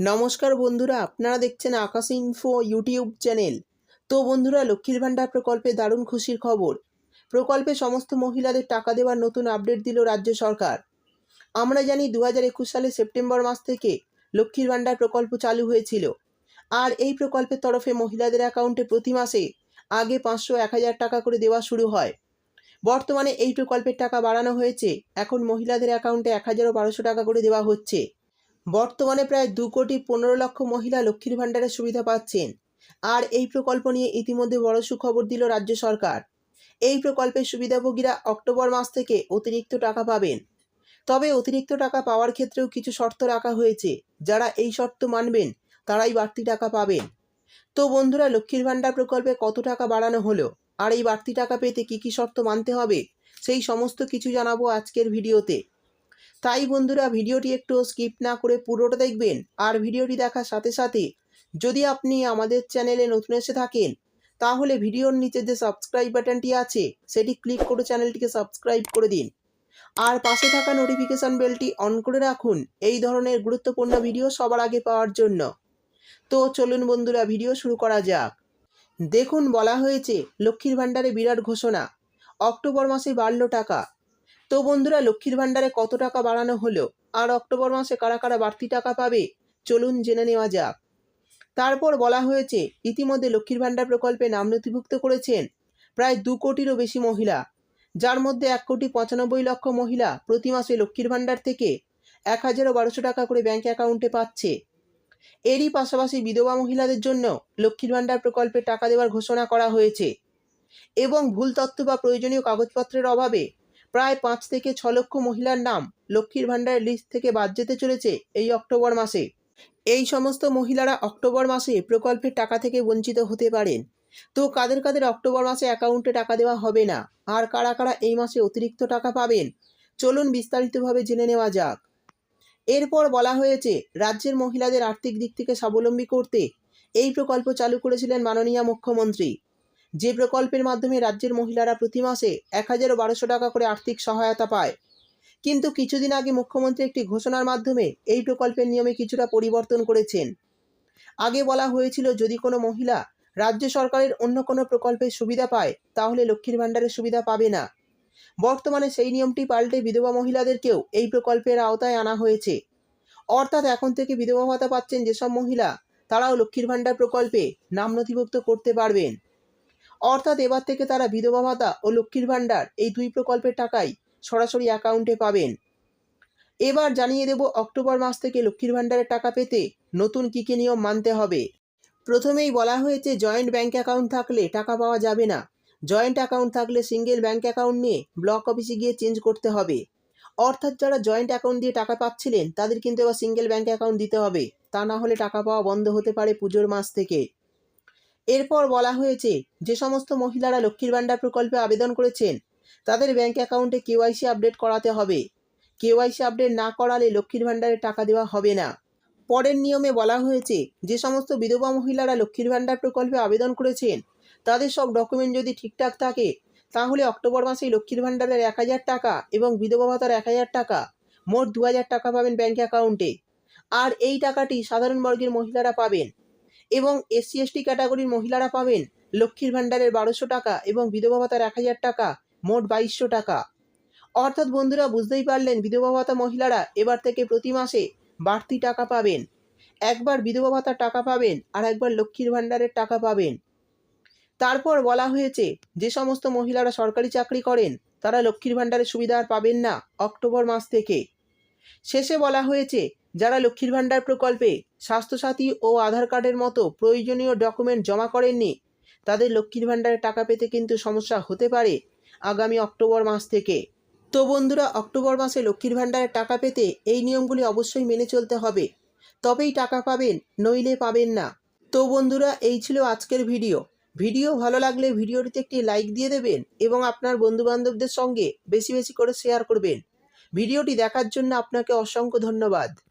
নমস্কার বন্ধুরা, আপনারা দেখছেন আকাশ ইনফো ইউটিউব চ্যানেল তো বন্ধুরা, লক্ষ্মীর ভাণ্ডার প্রকল্পে দারুণ খুশির খবর। প্রকল্পে সমস্ত মহিলাদের টাকা দেওয়ার নতুন আপডেট দিল রাজ্য সরকার। আমরা জানি দু হাজার একুশ সালে সেপ্টেম্বর মাস থেকে লক্ষ্মীর ভাণ্ডার প্রকল্প চালু হয়েছিল। আর এই প্রকল্পের তরফে মহিলাদের অ্যাকাউন্টে প্রতি মাসে আগে পাঁচশো এক হাজার টাকা করে দেওয়া শুরু হয়। বর্তমানে এই প্রকল্পের টাকা বাড়ানো হয়েছে। এখন মহিলাদের অ্যাকাউন্টে এক হাজারও বারোশো টাকা করে দেওয়া হচ্ছে। বর্তমানে প্রায় দু কোটি পনেরো লক্ষ মহিলা লক্ষ্মীর ভাণ্ডারের সুবিধা পাচ্ছেন। আর এই প্রকল্প নিয়ে ইতিমধ্যে বড় সুখবর দিল রাজ্য সরকার। এই প্রকল্পের সুবিধাভোগীরা অক্টোবর মাস থেকে অতিরিক্ত টাকা পাবেন। তবে অতিরিক্ত টাকা পাওয়ার ক্ষেত্রেও কিছু শর্ত রাখা হয়েছে। যারা এই শর্ত মানবেন, তারাই বাড়তি টাকা পাবেন। তো বন্ধুরা, লক্ষ্মীর ভাণ্ডার প্রকল্পে কত টাকা বাড়ানো হলো? আর এই বাড়তি টাকা পেতে কী কী শর্ত মানতে হবে? সেই সমস্ত কিছু জানাব আজকের ভিডিওতে। তাই বন্ধুরা ভিডিওটি একটু স্কিপ না করে পুরোটা দেখবেন আর ভিডিওটি দেখার সাথে সাথে যদি আপনি আমাদের চ্যানেলে নতুন এসে থাকেন, তাহলে ভিডিওর নিচে যে সাবস্ক্রাইব বাটনটি আছে, সেটি ক্লিক করে চ্যানেলটিকে সাবস্ক্রাইব করে দিন। আর পাশে থাকা নোটিফিকেশান বেলটি অন করে রাখুন এই ধরনের গুরুত্বপূর্ণ ভিডিও সবার আগে পাওয়ার জন্য। তো চলুন বন্ধুরা ভিডিও শুরু করা যাক। দেখুন, বলা হয়েছে, লক্ষ্মীর ভাণ্ডারে বিরাট ঘোষণা। অক্টোবর মাসে বাড়ল টাকা। তো বন্ধুরা, লক্ষ্মীর ভাণ্ডারে কত টাকা বাড়ানো হলো? আর অক্টোবর মাসে কারা কারা বাড়তি টাকা পাবে? চলুন জেনে নেওয়া যাক। তারপর বলা হয়েছে, ইতিমধ্যে লক্ষ্মীর ভাণ্ডার প্রকল্পে নাম নথিভুক্ত করেছেন প্রায় দু কোটিরও বেশি মহিলা। যার মধ্যে এক কোটি পঁচানব্বই লক্ষ মহিলা প্রতি মাসে লক্ষ্মীর ভাণ্ডার থেকে এক হাজারও বারোশো টাকা করে ব্যাঙ্ক অ্যাকাউন্টে পাচ্ছে। এরই পাশাপাশি বিধবা মহিলাদের জন্য লক্ষ্মীর ভাণ্ডার প্রকল্পে টাকা দেওয়ার ঘোষণা করা হয়েছে। এবং ভুল তথ্য বা প্রয়োজনীয় কাগজপত্রের অভাবে প্রায় পাঁচ থেকে ছ লক্ষ মহিলার নাম লক্ষ্মীর ভাণ্ডারের লিস্ট থেকে বাদ যেতে চলেছে এই অক্টোবর মাসে। এই সমস্ত মহিলারা অক্টোবর মাসে প্রকল্পের টাকা থেকে বঞ্চিত হতে পারেন। তো কাদের কাদের অক্টোবর মাসে অ্যাকাউন্টে টাকা দেওয়া হবে না? আর কারা কারা এই মাসে অতিরিক্ত টাকা পাবেন? চলুন বিস্তারিতভাবে জেনে নেওয়া যাক। এরপর বলা হয়েছে, রাজ্যের মহিলাদের আর্থিক দিক থেকে স্বাবলম্বী করতে এই প্রকল্প চালু করেছিলেন মাননীয় মুখ্যমন্ত্রী। যে প্রকল্পের মাধ্যমে রাজ্যের মহিলারা প্রতি মাসে এক হাজার বারোশো টাকা করে আর্থিক সহায়তা পায়। কিন্তু কিছুদিন আগে মুখ্যমন্ত্রী একটি ঘোষণার মাধ্যমে এই প্রকল্পের নিয়মে কিছুটা পরিবর্তন করেছেন। আগে বলা হয়েছিল, যদি কোনো মহিলা রাজ্য সরকারের অন্য কোনো প্রকল্পের সুবিধা পায়, তাহলে লক্ষ্মীর ভাণ্ডারের সুবিধা পাবে না। বর্তমানে সেই নিয়মটি পাল্টে বিধবা মহিলাদেরকেও এই প্রকল্পের আওতায় আনা হয়েছে। অর্থাৎ এখন থেকে বিধবা ভাতা পাচ্ছেন যেসব মহিলা, তারাও লক্ষ্মীর ভাণ্ডার প্রকল্পে নাম নথিভুক্ত করতে পারবেন। অর্থাৎ এবার থেকে তারা বিধবা ভাতা ও লক্ষ্মীর ভাণ্ডার, এই দুই প্রকল্পের টাকাই সরাসরি অ্যাকাউন্টে পাবেন। এবার জানিয়ে দেব অক্টোবর মাস থেকে লক্ষ্মীর ভাণ্ডারের টাকা পেতে নতুন কী কী নিয়ম মানতে হবে। প্রথমেই বলা হয়েছে জয়েন্ট ব্যাঙ্ক অ্যাকাউন্ট থাকলে টাকা পাওয়া যাবে না। জয়েন্ট অ্যাকাউন্ট থাকলে সিঙ্গেল ব্যাঙ্ক অ্যাকাউন্ট নিয়ে ব্লক অফিসে গিয়ে চেঞ্জ করতে হবে। অর্থাৎ যারা জয়েন্ট অ্যাকাউন্ট দিয়ে টাকা পাচ্ছিলেন, তাদের কিন্তু এবার সিঙ্গেল ব্যাঙ্ক অ্যাকাউন্ট দিতে হবে। তা না হলে টাকা পাওয়া বন্ধ হতে পারে পুজোর মাস থেকে। এরপর বলা হয়েছে, যে সমস্ত মহিলারা লক্ষ্মীর ভাণ্ডার প্রকল্পে আবেদন করেছেন, তাদের ব্যাঙ্ক অ্যাকাউন্টে কেওয়াইসি আপডেট করাতে হবে। কেওয়াইসি আপডেট না করালে লক্ষ্মীর ভাণ্ডারে টাকা দেওয়া হবে না। পরের নিয়মে বলা হয়েছে, যে সমস্ত বিধবা মহিলারা লক্ষ্মীর ভাণ্ডার প্রকল্পে আবেদন করেছেন, তাদের সব ডকুমেন্ট যদি ঠিকঠাক থাকে, তাহলে অক্টোবর মাসে লক্ষ্মীর ভাণ্ডারের এক হাজার টাকা এবং বিধবা ভাতার এক হাজার টাকা, মোট দু হাজার টাকা পাবেন ব্যাঙ্ক অ্যাকাউন্টে। আর এই টাকাটি সাধারণ বর্গের মহিলারা পাবেন। এবং এসসি এসটি ক্যাটাগরির মহিলারা পাবেন লক্ষ্মীর ভাণ্ডারের বারোশো টাকা এবং বিধবা ভাতার এক হাজার টাকা, মোট বাইশশো টাকা। অর্থাৎ বন্ধুরা, বুঝতেই পারলেন বিধবা ভাতা মহিলারা এবার থেকে প্রতি মাসে বাড়তি টাকা পাবেন। একবার বিধবা ভাতার টাকা পাবেন আর একবার লক্ষ্মীর ভাণ্ডারের টাকা পাবেন। তারপর বলা হয়েছে, যে সমস্ত মহিলারা সরকারি চাকরি করেন, তারা লক্ষ্মীর ভাণ্ডারের সুবিধা আর পাবেন না অক্টোবর মাস থেকে। শেষে বলা হয়েছে, যারা লক্ষ্মীর ভাণ্ডার প্রকল্পে স্বাস্থ্যসাথী ও আধার কার্ডের মতো প্রয়োজনীয় ডকুমেন্ট জমা করেননি। তাদের লক্ষ্মীর ভাণ্ডারে টাকা পেতে কিন্তু সমস্যা হতে পারে আগামী অক্টোবর মাস থেকে। তো বন্ধুরা, অক্টোবর মাসে লক্ষ্মীর ভাণ্ডারে টাকা পেতে এই নিয়মগুলি অবশ্যই মেনে চলতে হবে। তবেই টাকা পাবেন, নইলে পাবেন না। তো বন্ধুরা, এই ছিল আজকের ভিডিও। ভিডিও ভালো লাগলে ভিডিওটিতে একটি লাইক দিয়ে দেবেন এবং আপনার বন্ধুবান্ধবদের সঙ্গে বেশি বেশি করে শেয়ার করবেন। ভিডিওটি দেখার জন্য আপনাকে অসংখ্য ধন্যবাদ।